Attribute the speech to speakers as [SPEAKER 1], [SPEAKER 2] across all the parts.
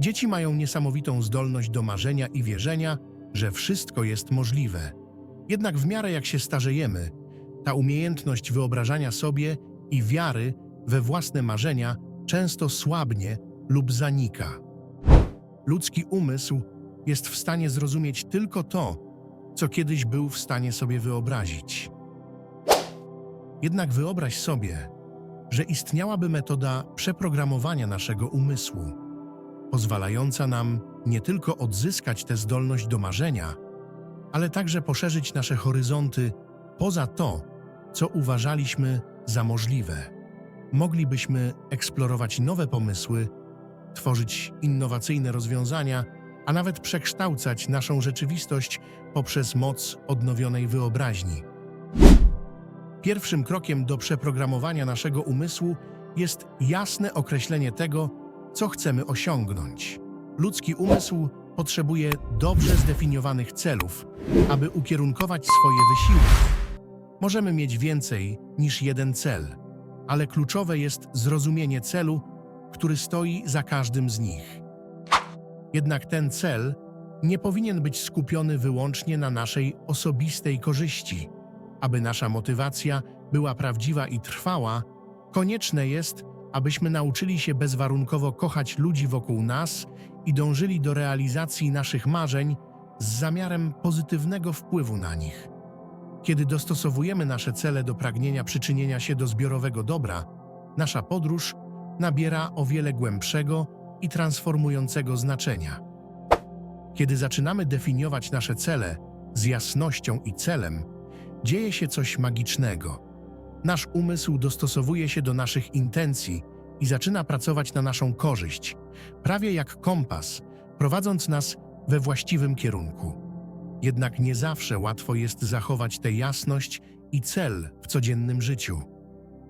[SPEAKER 1] Dzieci mają niesamowitą zdolność do marzenia i wierzenia, że wszystko jest możliwe. Jednak w miarę jak się starzejemy, ta umiejętność wyobrażania sobie i wiary we własne marzenia często słabnie lub zanika. Ludzki umysł jest w stanie zrozumieć tylko to, co kiedyś był w stanie sobie wyobrazić. Jednak wyobraź sobie, że istniałaby metoda przeprogramowania naszego umysłu, pozwalająca nam nie tylko odzyskać tę zdolność do marzenia, ale także poszerzyć nasze horyzonty poza to, co uważaliśmy za możliwe. Moglibyśmy eksplorować nowe pomysły, tworzyć innowacyjne rozwiązania, a nawet przekształcać naszą rzeczywistość poprzez moc odnowionej wyobraźni. Pierwszym krokiem do przeprogramowania naszego umysłu jest jasne określenie tego, co chcemy osiągnąć. Ludzki umysł potrzebuje dobrze zdefiniowanych celów, aby ukierunkować swoje wysiłki. Możemy mieć więcej niż jeden cel, ale kluczowe jest zrozumienie celu, który stoi za każdym z nich. Jednak ten cel nie powinien być skupiony wyłącznie na naszej osobistej korzyści. Aby nasza motywacja była prawdziwa i trwała, konieczne jest, abyśmy nauczyli się bezwarunkowo kochać ludzi wokół nas i dążyli do realizacji naszych marzeń z zamiarem pozytywnego wpływu na nich. Kiedy dostosowujemy nasze cele do pragnienia przyczynienia się do zbiorowego dobra, nasza podróż nabiera o wiele głębszego i transformującego znaczenia. Kiedy zaczynamy definiować nasze cele z jasnością i celem, dzieje się coś magicznego. Nasz umysł dostosowuje się do naszych intencji i zaczyna pracować na naszą korzyść, prawie jak kompas, prowadząc nas we właściwym kierunku. Jednak nie zawsze łatwo jest zachować tę jasność i cel w codziennym życiu.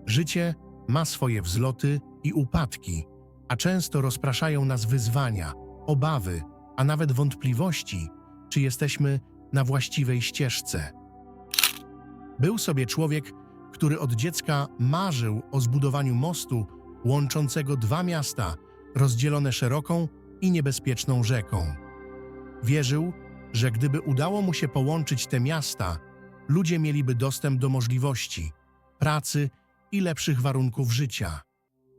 [SPEAKER 1] Życie ma swoje wzloty i upadki, a często rozpraszają nas wyzwania, obawy, a nawet wątpliwości, czy jesteśmy na właściwej ścieżce. Był sobie człowiek, który od dziecka marzył o zbudowaniu mostu łączącego dwa miasta, rozdzielone szeroką i niebezpieczną rzeką. Wierzył, że gdyby udało mu się połączyć te miasta, ludzie mieliby dostęp do możliwości, pracy i lepszych warunków życia.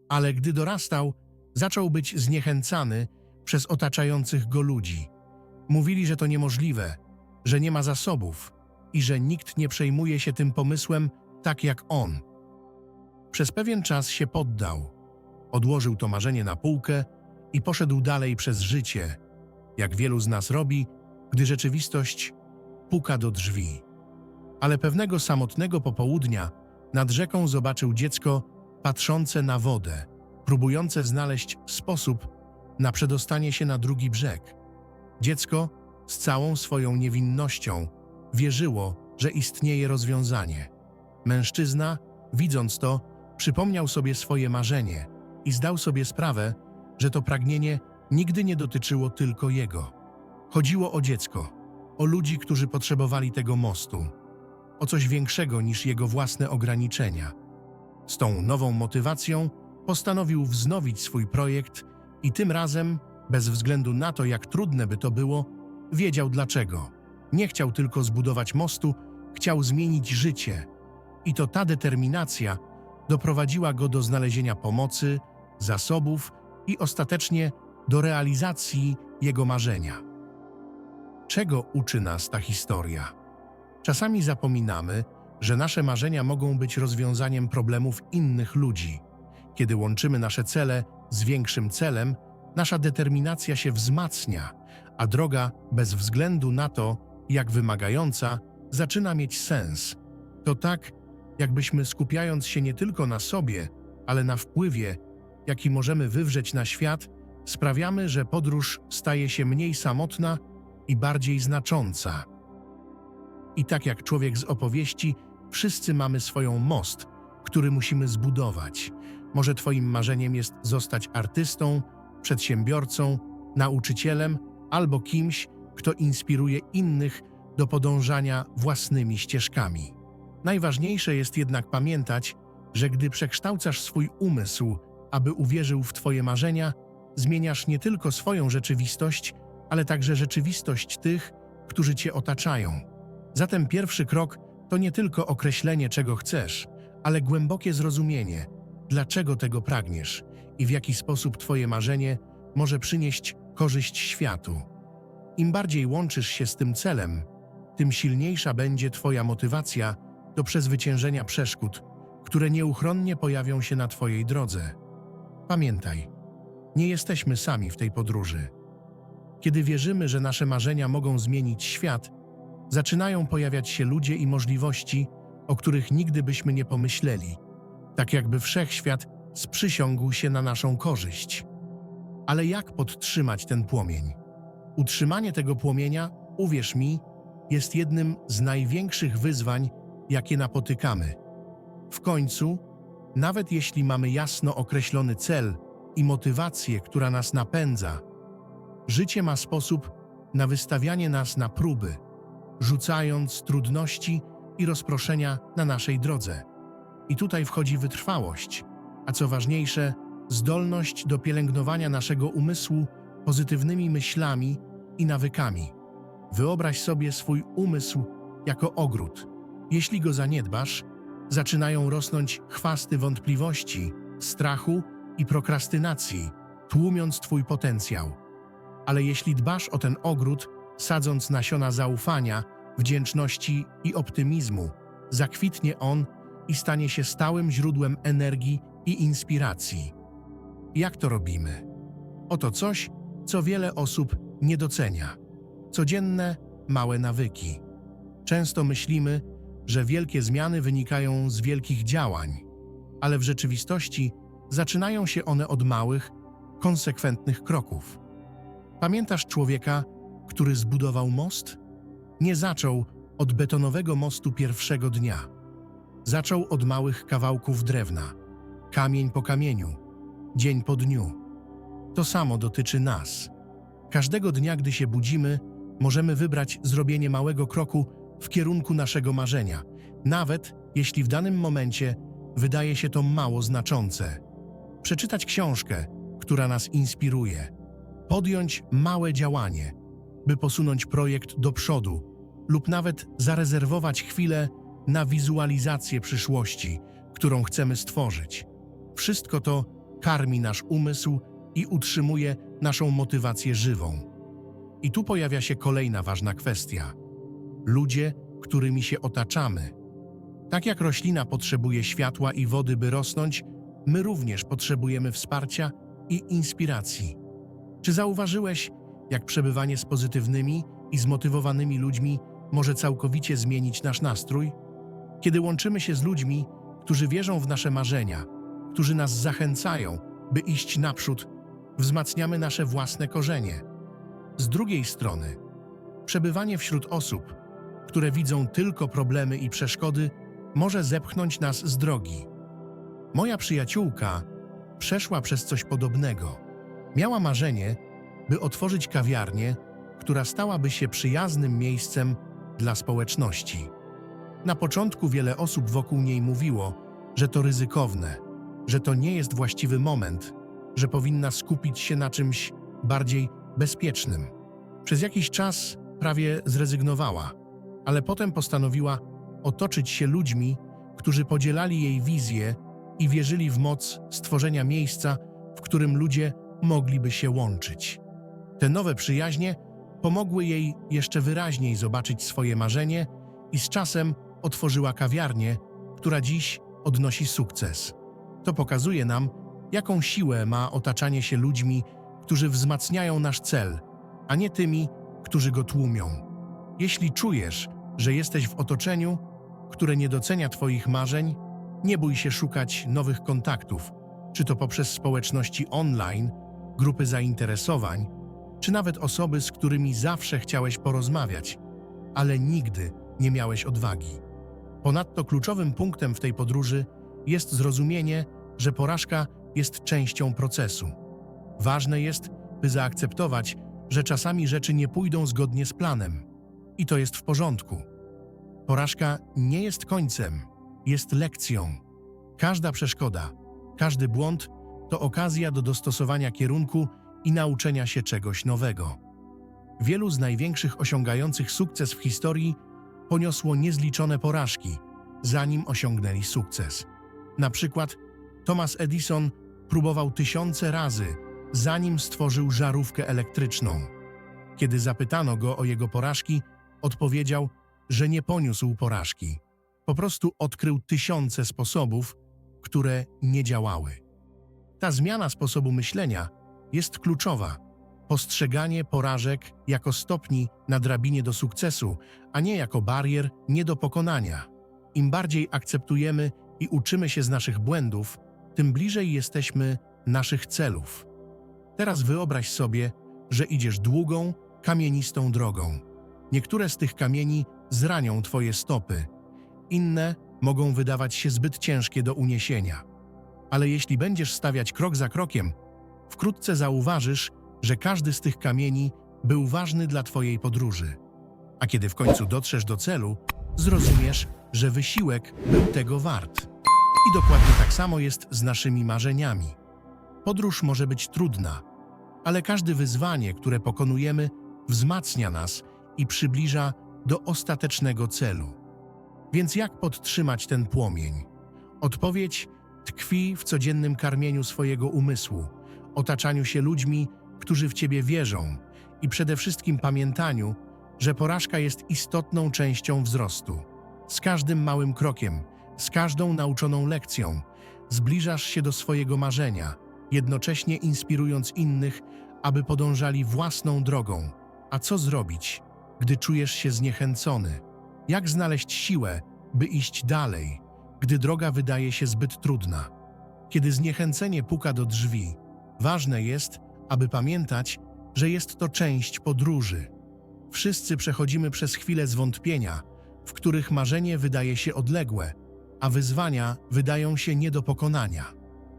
[SPEAKER 1] Ale gdy dorastał, zaczął być zniechęcany przez otaczających go ludzi. Mówili, że to niemożliwe, że nie ma zasobów i że nikt nie przejmuje się tym pomysłem tak jak on. Przez pewien czas się poddał. Odłożył to marzenie na półkę i poszedł dalej przez życie, jak wielu z nas robi, gdy rzeczywistość puka do drzwi. Ale pewnego samotnego popołudnia nad rzeką zobaczył dziecko patrzące na wodę, próbujące znaleźć sposób na przedostanie się na drugi brzeg. Dziecko z całą swoją niewinnością wierzyło, że istnieje rozwiązanie. Mężczyzna, widząc to, przypomniał sobie swoje marzenie i zdał sobie sprawę, że to pragnienie nigdy nie dotyczyło tylko jego. Chodziło o dziecko, o ludzi, którzy potrzebowali tego mostu, o coś większego niż jego własne ograniczenia. Z tą nową motywacją postanowił wznowić swój projekt i tym razem, bez względu na to, jak trudne by to było, wiedział dlaczego. Nie chciał tylko zbudować mostu, chciał zmienić życie. I to ta determinacja doprowadziła go do znalezienia pomocy, zasobów i ostatecznie do realizacji jego marzenia. Czego uczy nas ta historia? Czasami zapominamy, że nasze marzenia mogą być rozwiązaniem problemów innych ludzi. Kiedy łączymy nasze cele z większym celem, nasza determinacja się wzmacnia, a droga, bez względu na to, jak wymagająca, zaczyna mieć sens. To tak, jakbyśmy skupiając się nie tylko na sobie, ale na wpływie, jaki możemy wywrzeć na świat, sprawiamy, że podróż staje się mniej samotna i bardziej znacząca. I tak jak człowiek z opowieści, wszyscy mamy swoją most, który musimy zbudować. Może Twoim marzeniem jest zostać artystą, przedsiębiorcą, nauczycielem albo kimś, kto inspiruje innych do podążania własnymi ścieżkami. Najważniejsze jest jednak pamiętać, że gdy przekształcasz swój umysł, aby uwierzył w Twoje marzenia, zmieniasz nie tylko swoją rzeczywistość, ale także rzeczywistość tych, którzy cię otaczają. Zatem pierwszy krok to nie tylko określenie, czego chcesz, ale głębokie zrozumienie, dlaczego tego pragniesz i w jaki sposób Twoje marzenie może przynieść korzyść światu. Im bardziej łączysz się z tym celem, tym silniejsza będzie Twoja motywacja do przezwyciężenia przeszkód, które nieuchronnie pojawią się na Twojej drodze. Pamiętaj, nie jesteśmy sami w tej podróży. Kiedy wierzymy, że nasze marzenia mogą zmienić świat, zaczynają pojawiać się ludzie i możliwości, o których nigdy byśmy nie pomyśleli, tak jakby wszechświat sprzysiągł się na naszą korzyść. Ale jak podtrzymać ten płomień? Utrzymanie tego płomienia, uwierz mi, jest jednym z największych wyzwań, jakie napotykamy. W końcu, nawet jeśli mamy jasno określony cel i motywację, która nas napędza, życie ma sposób na wystawianie nas na próby, rzucając trudności i rozproszenia na naszej drodze. I tutaj wchodzi wytrwałość, a co ważniejsze, zdolność do pielęgnowania naszego umysłu pozytywnymi myślami i nawykami. Wyobraź sobie swój umysł jako ogród. Jeśli go zaniedbasz, zaczynają rosnąć chwasty wątpliwości, strachu i prokrastynacji, tłumiąc twój potencjał. Ale jeśli dbasz o ten ogród, sadząc nasiona zaufania, wdzięczności i optymizmu, zakwitnie on i stanie się stałym źródłem energii i inspiracji. Jak to robimy? Oto coś, co wiele osób nie docenia. Codzienne, małe nawyki. Często myślimy, że wielkie zmiany wynikają z wielkich działań, ale w rzeczywistości zaczynają się one od małych, konsekwentnych kroków. Pamiętasz człowieka, który zbudował most? Nie zaczął od betonowego mostu pierwszego dnia. Zaczął od małych kawałków drewna, kamień po kamieniu, dzień po dniu. To samo dotyczy nas. Każdego dnia, gdy się budzimy, możemy wybrać zrobienie małego kroku w kierunku naszego marzenia, nawet jeśli w danym momencie wydaje się to mało znaczące. Przeczytać książkę, która nas inspiruje, podjąć małe działanie, by posunąć projekt do przodu, lub nawet zarezerwować chwilę na wizualizację przyszłości, którą chcemy stworzyć. Wszystko to karmi nasz umysł i utrzymuje naszą motywację żywą. I tu pojawia się kolejna ważna kwestia. Ludzie, którymi się otaczamy. Tak jak roślina potrzebuje światła i wody, by rosnąć, my również potrzebujemy wsparcia i inspiracji. Czy zauważyłeś, jak przebywanie z pozytywnymi i zmotywowanymi ludźmi może całkowicie zmienić nasz nastrój? Kiedy łączymy się z ludźmi, którzy wierzą w nasze marzenia, którzy nas zachęcają, by iść naprzód, wzmacniamy nasze własne korzenie. Z drugiej strony, przebywanie wśród osób, które widzą tylko problemy i przeszkody, może zepchnąć nas z drogi. Moja przyjaciółka przeszła przez coś podobnego. Miała marzenie, by otworzyć kawiarnię, która stałaby się przyjaznym miejscem dla społeczności. Na początku wiele osób wokół niej mówiło, że to ryzykowne, że to nie jest właściwy moment, że powinna skupić się na czymś bardziej bezpiecznym. Przez jakiś czas prawie zrezygnowała, ale potem postanowiła otoczyć się ludźmi, którzy podzielali jej wizję i wierzyli w moc stworzenia miejsca, w którym ludzie mogliby się łączyć. Te nowe przyjaźnie pomogły jej jeszcze wyraźniej zobaczyć swoje marzenie i z czasem otworzyła kawiarnię, która dziś odnosi sukces. To pokazuje nam, jaką siłę ma otaczanie się ludźmi, którzy wzmacniają nasz cel, a nie tymi, którzy go tłumią. Jeśli czujesz, że jesteś w otoczeniu, które nie docenia Twoich marzeń, nie bój się szukać nowych kontaktów, czy to poprzez społeczności online, grupy zainteresowań, czy nawet osoby, z którymi zawsze chciałeś porozmawiać, ale nigdy nie miałeś odwagi. Ponadto kluczowym punktem w tej podróży jest zrozumienie, że porażka jest częścią procesu. Ważne jest, by zaakceptować, że czasami rzeczy nie pójdą zgodnie z planem. I to jest w porządku. Porażka nie jest końcem, jest lekcją. Każda przeszkoda, każdy błąd to okazja do dostosowania kierunku i nauczenia się czegoś nowego. Wielu z największych osiągających sukces w historii poniosło niezliczone porażki, zanim osiągnęli sukces. Na przykład Thomas Edison próbował tysiące razy, zanim stworzył żarówkę elektryczną. Kiedy zapytano go o jego porażki, odpowiedział, że nie poniósł porażki. Po prostu odkrył tysiące sposobów, które nie działały. Ta zmiana sposobu myślenia jest kluczowa. Postrzeganie porażek jako stopni na drabinie do sukcesu, a nie jako barier nie do pokonania. Im bardziej akceptujemy i uczymy się z naszych błędów, tym bliżej jesteśmy naszych celów. Teraz wyobraź sobie, że idziesz długą, kamienistą drogą. Niektóre z tych kamieni zranią twoje stopy, inne mogą wydawać się zbyt ciężkie do uniesienia. Ale jeśli będziesz stawiać krok za krokiem, wkrótce zauważysz, że każdy z tych kamieni był ważny dla twojej podróży. A kiedy w końcu dotrzesz do celu, zrozumiesz, że wysiłek był tego wart. I dokładnie tak samo jest z naszymi marzeniami. Podróż może być trudna, ale każde wyzwanie, które pokonujemy, wzmacnia nas i przybliża do ostatecznego celu. Więc jak podtrzymać ten płomień? Odpowiedź tkwi w codziennym karmieniu swojego umysłu, otaczaniu się ludźmi, którzy w ciebie wierzą i przede wszystkim pamiętaniu, że porażka jest istotną częścią wzrostu. Z każdym małym krokiem, z każdą nauczoną lekcją, zbliżasz się do swojego marzenia, jednocześnie inspirując innych, aby podążali własną drogą. A co zrobić, gdy czujesz się zniechęcony? Jak znaleźć siłę, by iść dalej, gdy droga wydaje się zbyt trudna? Kiedy zniechęcenie puka do drzwi, ważne jest, aby pamiętać, że jest to część podróży. Wszyscy przechodzimy przez chwile zwątpienia, w których marzenie wydaje się odległe, a wyzwania wydają się nie do pokonania.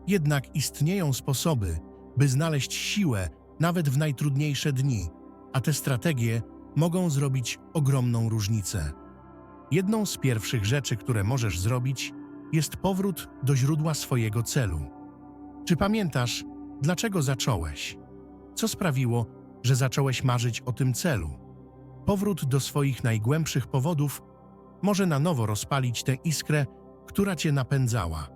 [SPEAKER 1] Jednak istnieją sposoby, by znaleźć siłę nawet w najtrudniejsze dni, a te strategie mogą zrobić ogromną różnicę. Jedną z pierwszych rzeczy, które możesz zrobić, jest powrót do źródła swojego celu. Czy pamiętasz, dlaczego zacząłeś? Co sprawiło, że zacząłeś marzyć o tym celu? Powrót do swoich najgłębszych powodów może na nowo rozpalić tę iskrę, która cię napędzała.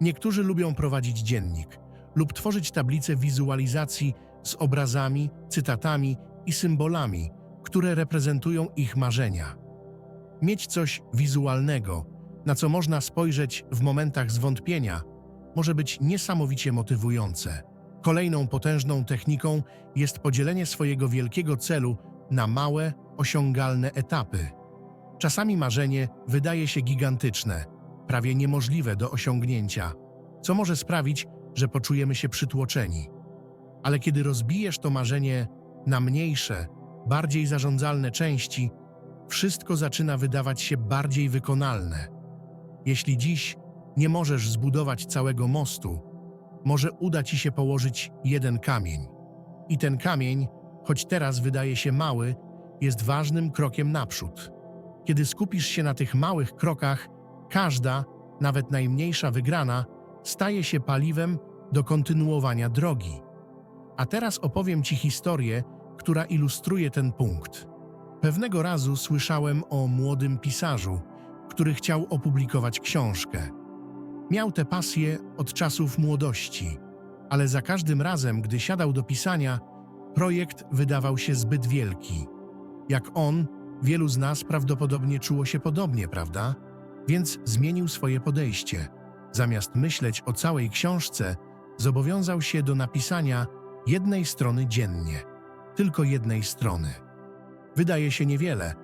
[SPEAKER 1] Niektórzy lubią prowadzić dziennik lub tworzyć tablice wizualizacji z obrazami, cytatami i symbolami, które reprezentują ich marzenia. Mieć coś wizualnego, na co można spojrzeć w momentach zwątpienia, może być niesamowicie motywujące. Kolejną potężną techniką jest podzielenie swojego wielkiego celu na małe, osiągalne etapy. Czasami marzenie wydaje się gigantyczne, prawie niemożliwe do osiągnięcia, co może sprawić, że poczujemy się przytłoczeni. Ale kiedy rozbijesz to marzenie na mniejsze, bardziej zarządzalne części, wszystko zaczyna wydawać się bardziej wykonalne. Jeśli dziś nie możesz zbudować całego mostu, może uda ci się położyć jeden kamień. I ten kamień, choć teraz wydaje się mały, jest ważnym krokiem naprzód. Kiedy skupisz się na tych małych krokach, każda, nawet najmniejsza wygrana, staje się paliwem do kontynuowania drogi. A teraz opowiem Ci historię, która ilustruje ten punkt. Pewnego razu słyszałem o młodym pisarzu, który chciał opublikować książkę. Miał tę pasję od czasów młodości, ale za każdym razem, gdy siadał do pisania, projekt wydawał się zbyt wielki. Jak on, wielu z nas prawdopodobnie czuło się podobnie, prawda? Więc zmienił swoje podejście. Zamiast myśleć o całej książce, zobowiązał się do napisania jednej strony dziennie. Tylko jednej strony. Wydaje się niewiele,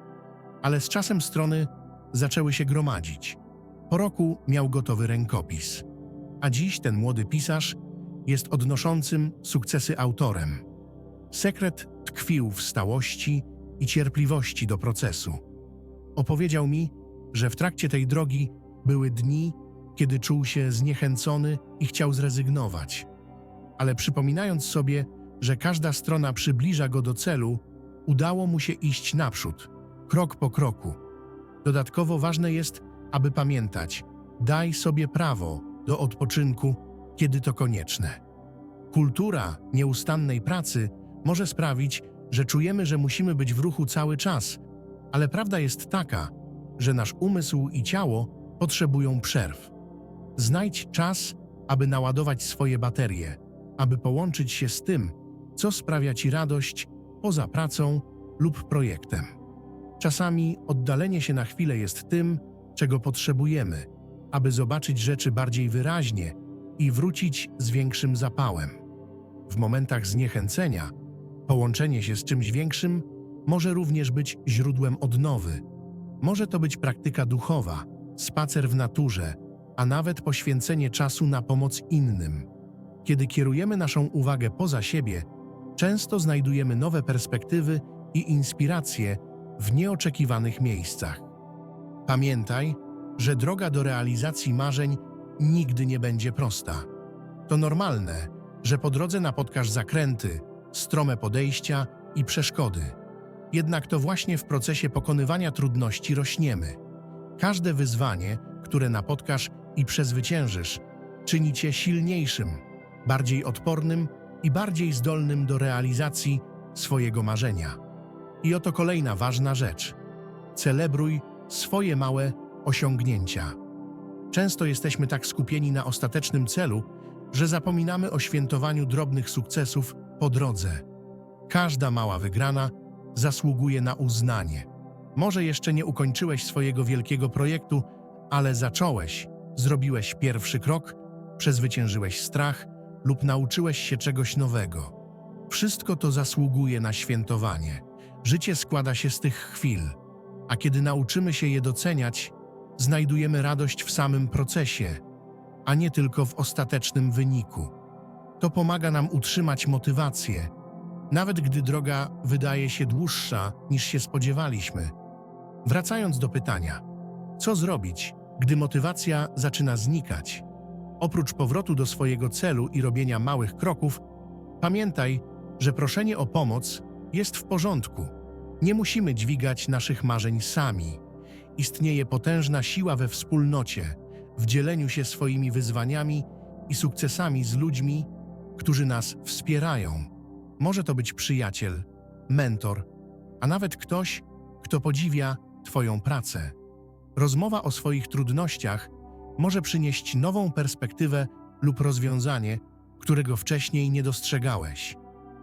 [SPEAKER 1] ale z czasem strony zaczęły się gromadzić. Po roku miał gotowy rękopis. A dziś ten młody pisarz jest odnoszącym sukcesy autorem. Sekret tkwił w stałości i cierpliwości do procesu. Opowiedział mi, że w trakcie tej drogi były dni, kiedy czuł się zniechęcony i chciał zrezygnować. Ale przypominając sobie, że każda strona przybliża go do celu, udało mu się iść naprzód, krok po kroku. Dodatkowo ważne jest, aby pamiętać, daj sobie prawo do odpoczynku, kiedy to konieczne. Kultura nieustannej pracy może sprawić, że czujemy, że musimy być w ruchu cały czas, ale prawda jest taka, że nasz umysł i ciało potrzebują przerw. Znajdź czas, aby naładować swoje baterie, aby połączyć się z tym, co sprawia ci radość poza pracą lub projektem. Czasami oddalenie się na chwilę jest tym, czego potrzebujemy, aby zobaczyć rzeczy bardziej wyraźnie i wrócić z większym zapałem. W momentach zniechęcenia, połączenie się z czymś większym może również być źródłem odnowy. Może to być praktyka duchowa, spacer w naturze, a nawet poświęcenie czasu na pomoc innym. Kiedy kierujemy naszą uwagę poza siebie, często znajdujemy nowe perspektywy i inspiracje w nieoczekiwanych miejscach. Pamiętaj, że droga do realizacji marzeń nigdy nie będzie prosta. To normalne, że po drodze napotkasz zakręty, strome podejścia i przeszkody. Jednak to właśnie w procesie pokonywania trudności rośniemy. Każde wyzwanie, które napotkasz i przezwyciężysz, czyni cię silniejszym, bardziej odpornym i bardziej zdolnym do realizacji swojego marzenia. I oto kolejna ważna rzecz. Celebruj swoje małe osiągnięcia. Często jesteśmy tak skupieni na ostatecznym celu, że zapominamy o świętowaniu drobnych sukcesów po drodze. Każda mała wygrana zasługuje na uznanie. Może jeszcze nie ukończyłeś swojego wielkiego projektu, ale zacząłeś, zrobiłeś pierwszy krok, przezwyciężyłeś strach lub nauczyłeś się czegoś nowego. Wszystko to zasługuje na świętowanie. Życie składa się z tych chwil, a kiedy nauczymy się je doceniać, znajdujemy radość w samym procesie, a nie tylko w ostatecznym wyniku. To pomaga nam utrzymać motywację, nawet gdy droga wydaje się dłuższa niż się spodziewaliśmy. Wracając do pytania, co zrobić, gdy motywacja zaczyna znikać? Oprócz powrotu do swojego celu i robienia małych kroków, pamiętaj, że proszenie o pomoc jest w porządku. Nie musimy dźwigać naszych marzeń sami. Istnieje potężna siła we wspólnocie, w dzieleniu się swoimi wyzwaniami i sukcesami z ludźmi, którzy nas wspierają. Może to być przyjaciel, mentor, a nawet ktoś, kto podziwia Twoją pracę. Rozmowa o swoich trudnościach może przynieść nową perspektywę lub rozwiązanie, którego wcześniej nie dostrzegałeś.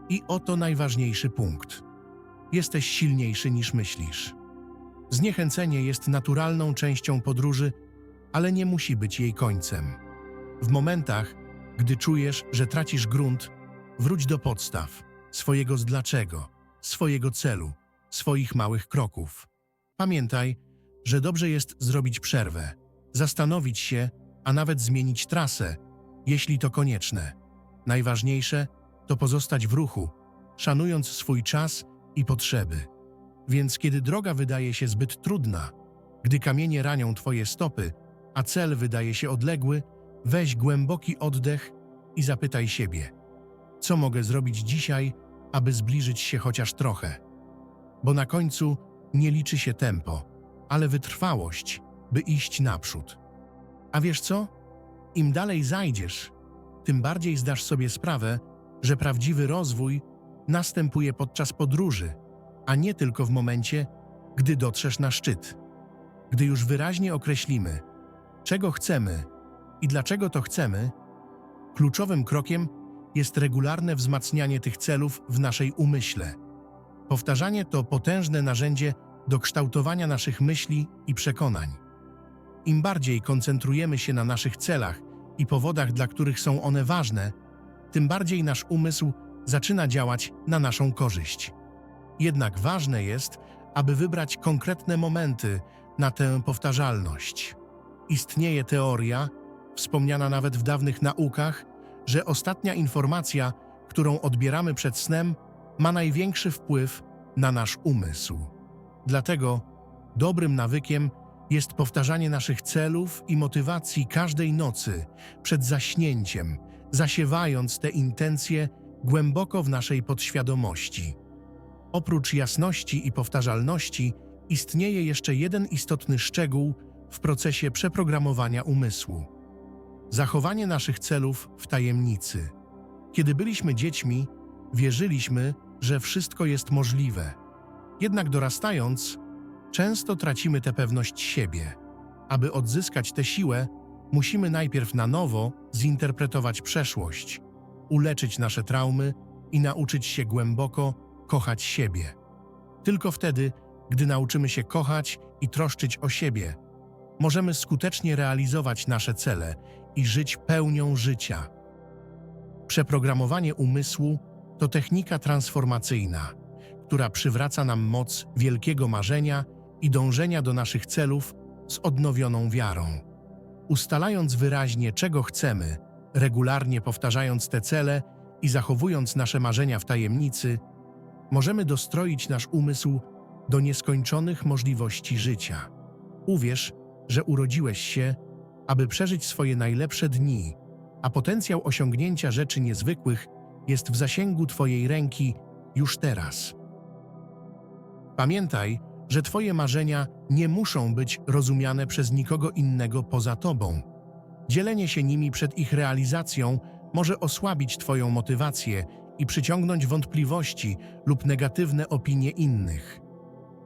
[SPEAKER 1] I oto najważniejszy punkt. Jesteś silniejszy niż myślisz. Zniechęcenie jest naturalną częścią podróży, ale nie musi być jej końcem. W momentach, gdy czujesz, że tracisz grunt, wróć do podstaw, swojego z dlaczego, swojego celu, swoich małych kroków. Pamiętaj, że dobrze jest zrobić przerwę, zastanowić się, a nawet zmienić trasę, jeśli to konieczne. Najważniejsze to pozostać w ruchu, szanując swój czas i potrzeby. Więc kiedy droga wydaje się zbyt trudna, gdy kamienie ranią Twoje stopy, a cel wydaje się odległy, weź głęboki oddech i zapytaj siebie, co mogę zrobić dzisiaj, aby zbliżyć się chociaż trochę. Bo na końcu nie liczy się tempo, ale wytrwałość, by iść naprzód. A wiesz co? Im dalej zajdziesz, tym bardziej zdasz sobie sprawę, że prawdziwy rozwój następuje podczas podróży, a nie tylko w momencie, gdy dotrzesz na szczyt. Gdy już wyraźnie określimy, czego chcemy i dlaczego to chcemy, kluczowym krokiem jest regularne wzmacnianie tych celów w naszej umyśle. Powtarzanie to potężne narzędzie do kształtowania naszych myśli i przekonań. Im bardziej koncentrujemy się na naszych celach i powodach, dla których są one ważne, tym bardziej nasz umysł zaczyna działać na naszą korzyść. Jednak ważne jest, aby wybrać konkretne momenty na tę powtarzalność. Istnieje teoria, wspomniana nawet w dawnych naukach, że ostatnia informacja, którą odbieramy przed snem, ma największy wpływ na nasz umysł. Dlatego dobrym nawykiem jest powtarzanie naszych celów i motywacji każdej nocy przed zaśnięciem, zasiewając te intencje głęboko w naszej podświadomości. Oprócz jasności i powtarzalności, istnieje jeszcze jeden istotny szczegół w procesie przeprogramowania umysłu zachowanie naszych celów w tajemnicy. Kiedy byliśmy dziećmi, wierzyliśmy, że wszystko jest możliwe. Jednak dorastając, często tracimy tę pewność siebie. Aby odzyskać tę siłę, musimy najpierw na nowo zinterpretować przeszłość, uleczyć nasze traumy i nauczyć się głęboko kochać siebie. Tylko wtedy, gdy nauczymy się kochać i troszczyć o siebie, możemy skutecznie realizować nasze cele i żyć pełnią życia. Przeprogramowanie umysłu to technika transformacyjna, która przywraca nam moc wielkiego marzenia i dążenia do naszych celów z odnowioną wiarą. Ustalając wyraźnie, czego chcemy, regularnie powtarzając te cele i zachowując nasze marzenia w tajemnicy, możemy dostroić nasz umysł do nieskończonych możliwości życia. Uwierz, że urodziłeś się, aby przeżyć swoje najlepsze dni, a potencjał osiągnięcia rzeczy niezwykłych jest w zasięgu Twojej ręki już teraz. Pamiętaj, że Twoje marzenia nie muszą być rozumiane przez nikogo innego poza Tobą. Dzielenie się nimi przed ich realizacją może osłabić Twoją motywację i przyciągnąć wątpliwości lub negatywne opinie innych.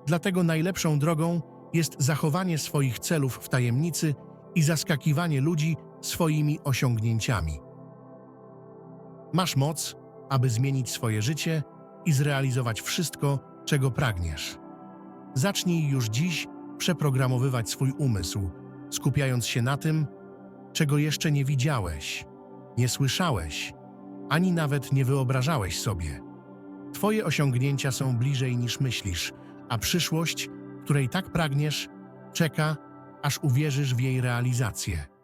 [SPEAKER 1] Dlatego najlepszą drogą jest zachowanie swoich celów w tajemnicy i zaskakiwanie ludzi swoimi osiągnięciami. Masz moc, aby zmienić swoje życie i zrealizować wszystko, czego pragniesz. Zacznij już dziś przeprogramowywać swój umysł, skupiając się na tym, czego jeszcze nie widziałeś, nie słyszałeś, ani nawet nie wyobrażałeś sobie. Twoje osiągnięcia są bliżej niż myślisz, a przyszłość, której tak pragniesz, czeka, aż uwierzysz w jej realizację.